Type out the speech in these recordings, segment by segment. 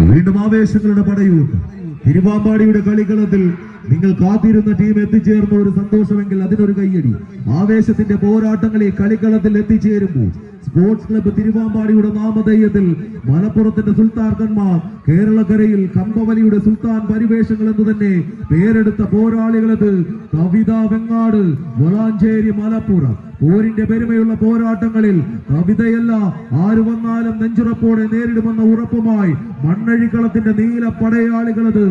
വീണ്ടും ആവേശങ്ങളുടെ പടയൂട്ട്. തിരുവാമ്പാടിയുടെ കളിക്കളത്തിൽ നിങ്ങൾ കാത്തിരുന്ന ടീം എത്തിച്ചേർന്ന ഒരു സന്തോഷമെങ്കിൽ അതിനൊരു കയ്യടി. ആവേശത്തിന്റെ പോരാട്ടങ്ങളിൽ കളിക്കളത്തിൽ എത്തിച്ചേരുമ്പോൾ സ്പോർട്സ് ക്ലബ്ബ് തിരുവാമ്പാടിയുടെ നാമധേയത്തിൽ മലപ്പുറത്തിന്റെ സുൽത്താർക്കന്മാർ കേരളക്കരയിൽ കമ്പവലിയുടെ സുൽത്താൻ പരിവേഷങ്ങൾ എന്ന് തന്നെ പേരെടുത്ത പോരാളികളത് കവിത വെങ്ങാട് വളാഞ്ചേരി മലപ്പുറം. പോരിന്റെ പെരുമയുള്ള പോരാട്ടങ്ങളിൽ കവിതയല്ല ആര് വന്നാലും നെഞ്ചുറപ്പോടെ നേരിടുമെന്ന ഉറപ്പുമായി മണ്ണഴിക്കളത്തിന്റെ നീല പടയാളികളത്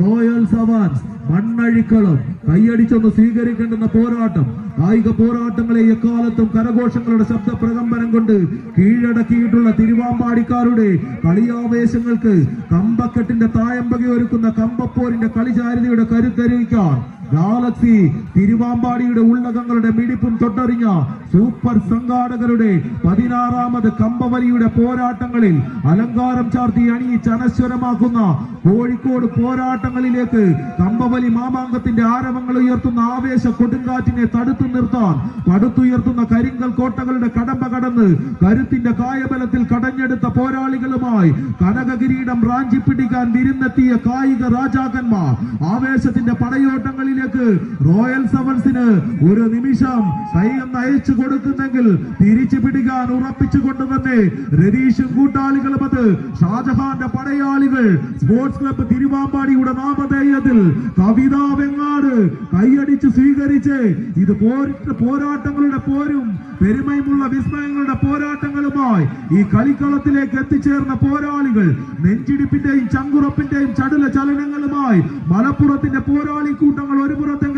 റോയൽ സവാൻസ് മണ്ണഴിക്കളം. കൈയടിച്ചൊന്ന് സ്വീകരിക്കേണ്ടുന്ന പോരാട്ടം. കായിക പോരാട്ടങ്ങളെ എക്കാലത്തും കരഘോഷങ്ങളുടെ ശബ്ദ പ്രകമ്പനം കൊണ്ട് കീഴടക്കിയിട്ടുള്ള തിരുവാമ്പാടിക്കാരുടെ കളിയാവേശങ്ങൾക്ക് കമ്പക്കെട്ടിന്റെ തായമ്പകി ഒരുക്കുന്ന കമ്പപ്പോരിന്റെ കളിചാരിതയുടെ കരുത്തരിക്കാൻ ഗാലക്സി തിരുവാമ്പാടിയുടെ ഉള്ളകങ്ങളുടെ മിടിപ്പും തൊട്ടറിഞ്ഞ സൂപ്പർ സംഘാടകരുടെ പതിനാറാമത് കമ്പവലിയുടെ പോരാട്ടങ്ങളിൽ അലങ്കാരം ചാർത്തി അണിയിച്ച് ചനശ്വരമാക്കുന്ന കോഴിക്കോട് പോരാട്ടങ്ങളിലേക്ക് കമ്പവലി മാമാങ്കത്തിന്റെ ആരവങ്ങൾ ഉയർത്തുന്ന ആവേശ കൊടുങ്കാറ്റിനെ തടുത്തു നിർത്താൻ പടുത്തുയർത്തുന്ന കരിങ്കൽ കോട്ടകളുടെ കടമ്പ കടന്ന് കരുത്തിന്റെ കായബലത്തിൽ കടഞ്ഞെടുത്ത പോരാളികളുമായി കനകകിരീടം റാഞ്ചി പിടിക്കാൻ വിരുന്നെത്തിയ കായിക രാജാക്കന്മാർ ആവേശത്തിന്റെ പടയോട്ടങ്ങളിലേക്ക് റോയൽ സെവൻസിന് ഒരു നിമിഷം കൈയൊന്ന് അയച്ചു കൊടുക്കുന്നെങ്കിൽ തിരിച്ചു പിടിക്കാൻ ഉറപ്പിച്ചുകൊണ്ട് തന്നെ രതീഷും കൂട്ടാളികളും അത്. ഷാജഹാന്റെ പടയാളികൾ സ്പോർട്സ് ക്ലബ്ബ് തിരുവാമ്പാടിയുടെ നാമധേയത്തിൽ കവിതാ വെങ്ങാട് കൈയടിച്ച് സ്വീകരിച്ച് ഇത് പോരിട്ട് പോരാട്ടങ്ങളുടെ പോരും പെരുമയുമുള്ള വിസ്മയങ്ങളുടെ പോരാട്ടങ്ങളുമായി ഈ കളിക്കളത്തിലേക്ക് എത്തിച്ചേർന്ന പോരാളികൾ നെഞ്ചിടിപ്പിന്റെയും ചങ്കുറപ്പിന്റെയും ചടുല ചലനങ്ങളുമായി മലപ്പുറത്തിന്റെ പോരാളി കൂട്ടങ്ങൾ ഒരു പുറത്തെങ്കിൽ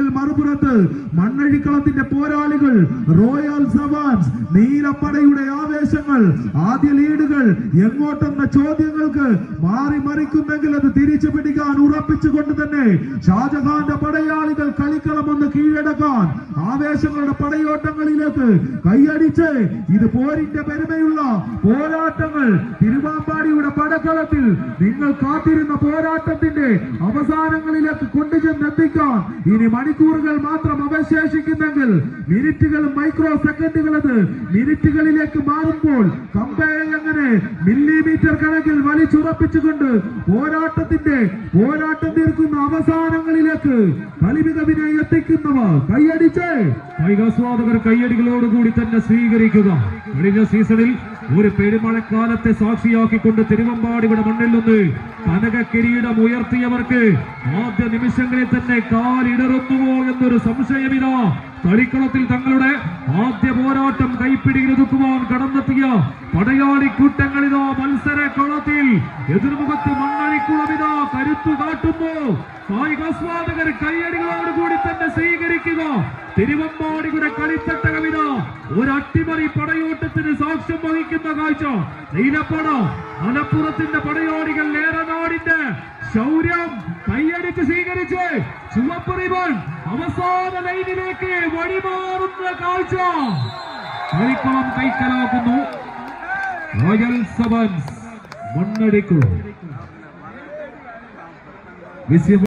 മറുപുറത്ത് മണ്ണഴിക്കളത്തിന്റെ പോരാളികൾ റോയൽ സവാൻസ് നീലപ്പടയുടെ ആവേശങ്ങൾ ആദ്യ ലീഡുകൾ എങ്ങോട്ടെന്ന ചോദ്യങ്ങൾക്ക് മാറി മറിക്കുന്നെങ്കിൽ അത് തിരിച്ചു പിടിക്കാൻ ഉറപ്പിച്ചുകൊണ്ട് തന്നെ ഷാജഹാന്റെ പടയാളികൾ കളിക്കളം ഒന്ന് കീഴടക്കാൻ ആവേശങ്ങളുടെ പടയോട്ടങ്ങളിലേക്ക് കൈയടിച്ച് ഇത് പോരിന്റെ പെരുമയുള്ള പോരാട്ടങ്ങൾ തിരുവാമ്പാടിയുടെ പടക്കളത്തിൽ നിങ്ങൾ കാത്തിരുന്ന പോരാട്ടത്തിന്റെ അവസാനങ്ങളിലേക്ക് കൊണ്ടുചെന്നെത്തിക്കാൻ ഇനി മണിക്കൂറുകൾ മാത്രം അവശേഷിക്കുന്നെങ്കിൽ മിനിറ്റുകളും മൈക്രോ സെക്കൻഡുകളും മിനിറ്റുകളിലേക്ക് മാറുമ്പോൾ കമ്പയർ എങ്ങനെ മില്ലിമീറ്റർ കണക്കിൽ വലിച്ചുറപ്പിച്ചുകൊണ്ട് പോരാട്ടത്തിന്റെ പോരാട്ടം തീർക്കുന്ന അവസാനങ്ങളിലേക്ക് കളിമികവിനെ എത്തിക്കുന്നവ കൈയടിച്ച്. കായികാസ്വാദകർ കൈയടികളോടുകൂടി തന്നെ സ്വീകരിക്കുക. കഴിഞ്ഞ സീസണിൽ ഒരു പെരുമഴക്കാലത്തെ സാക്ഷിയാക്കിക്കൊണ്ട് തിരുവമ്പാടിയുടെ മണ്ണിൽ നിന്ന് കനക കിരീടം ഉയർത്തിയവർക്ക് ആദ്യ നിമിഷങ്ങളിൽ തന്നെ കാലിടറുന്നുവോ എന്നൊരു സംശയമിതാ. കളിക്കളത്തിൽ തങ്ങളുടെ ആദ്യ പോരാട്ടം കൈപ്പിടിയിലൊതുക്കുവാൻ കടന്നെത്തിയ പടയാളി കൂട്ടങ്ങളിതോ മത്സര കളത്തിൽ എതിർമുഖത്ത് മണ്ണണിക്കുളമിതാ കരുത്തു കാട്ടുന്നു. കായികാസ്വാദകർ കൈയടികളോടുകൂടി തന്നെ സ്വീകരിക്കുക. തിരുവമ്പാടിയുടെ കളിത്തട്ട കവിത ഒരു അട്ടിമറി പടയോട്ടത്തിന് സാക്ഷ്യം വഹിക്കുന്ന കാഴ്ച. നീലപ്പട മലപ്പുറത്തിന്റെ പടയോടികൾ ഏറനാടിന്റെ ശൗര്യം കൈയടിച്ച് സ്വീകരിച്ച് ചുവപ്പ് റിബൺ അവസാന ലൈനിലേക്ക് വഴിമാറുന്ന കാഴ്ച കളിക്കളം കൈക്കലാക്കുന്നു. Royal sevens മണ്ണടിക്കുളം വിസ്യ